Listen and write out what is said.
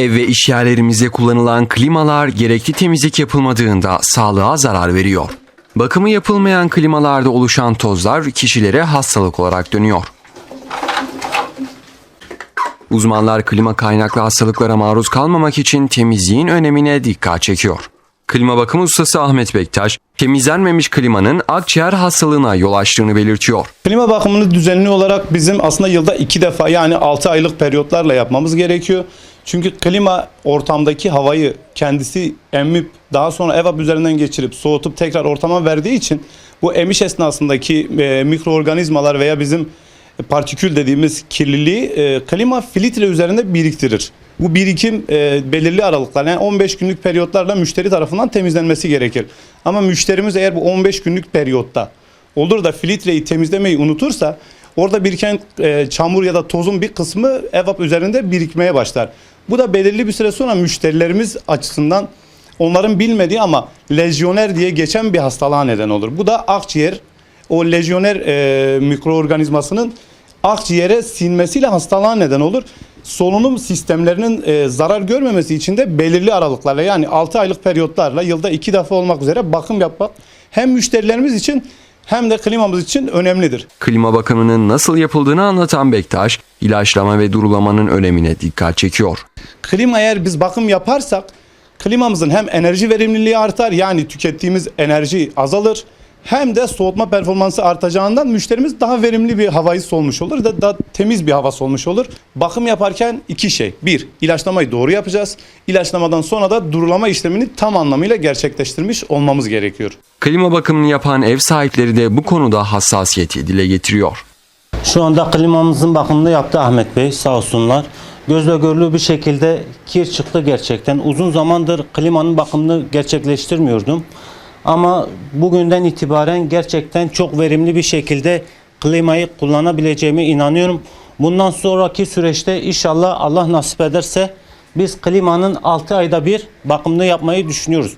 Ev ve iş yerlerimizde kullanılan klimalar gerekli temizlik yapılmadığında sağlığa zarar veriyor. Bakımı yapılmayan klimalarda oluşan tozlar kişilere hastalık olarak dönüyor. Uzmanlar klima kaynaklı hastalıklara maruz kalmamak için temizliğin önemine dikkat çekiyor. Klima bakım ustası Ahmet Bektaş, temizlenmemiş klimanın akciğer hastalığına yol açtığını belirtiyor. Klima bakımını düzenli olarak bizim aslında yılda iki defa yani 6 aylık periyotlarla yapmamız gerekiyor. Çünkü klima ortamdaki havayı kendisi emmip daha sonra evap üzerinden geçirip soğutup tekrar ortama verdiği için bu emiş esnasındaki e, mikroorganizmalar veya bizim partikül dediğimiz kirliliği e, klima filtre üzerinde biriktirir. Bu birikim e, belirli aralıklar yani 15 günlük periyotlarla müşteri tarafından temizlenmesi gerekir. Ama müşterimiz eğer bu 15 günlük periyotta olur da filtreyi temizlemeyi unutursa orada biriken e, çamur ya da tozun bir kısmı evap üzerinde birikmeye başlar. Bu da belirli bir süre sonra müşterilerimiz açısından onların bilmediği ama lejyoner diye geçen bir hastalığa neden olur. Bu da akciğer o lejyoner e, mikroorganizmasının akciğere sinmesiyle hastalığa neden olur. Solunum sistemlerinin e, zarar görmemesi için de belirli aralıklarla yani 6 aylık periyotlarla yılda 2 defa olmak üzere bakım yapmak hem müşterilerimiz için hem de klimamız için önemlidir. Klima bakımının nasıl yapıldığını anlatan Bektaş, ilaçlama ve durulamanın önemine dikkat çekiyor. Klima eğer biz bakım yaparsak klimamızın hem enerji verimliliği artar yani tükettiğimiz enerji azalır hem de soğutma performansı artacağından müşterimiz daha verimli bir havayı solmuş olur da daha temiz bir hava solmuş olur. Bakım yaparken iki şey. Bir, ilaçlamayı doğru yapacağız. İlaçlamadan sonra da durulama işlemini tam anlamıyla gerçekleştirmiş olmamız gerekiyor. Klima bakımını yapan ev sahipleri de bu konuda hassasiyeti dile getiriyor. Şu anda klimamızın bakımını yaptı Ahmet Bey sağ olsunlar. Gözle görülür bir şekilde kir çıktı gerçekten. Uzun zamandır klimanın bakımını gerçekleştirmiyordum. Ama bugünden itibaren gerçekten çok verimli bir şekilde klimayı kullanabileceğime inanıyorum. Bundan sonraki süreçte inşallah Allah nasip ederse biz klimanın 6 ayda bir bakımını yapmayı düşünüyoruz.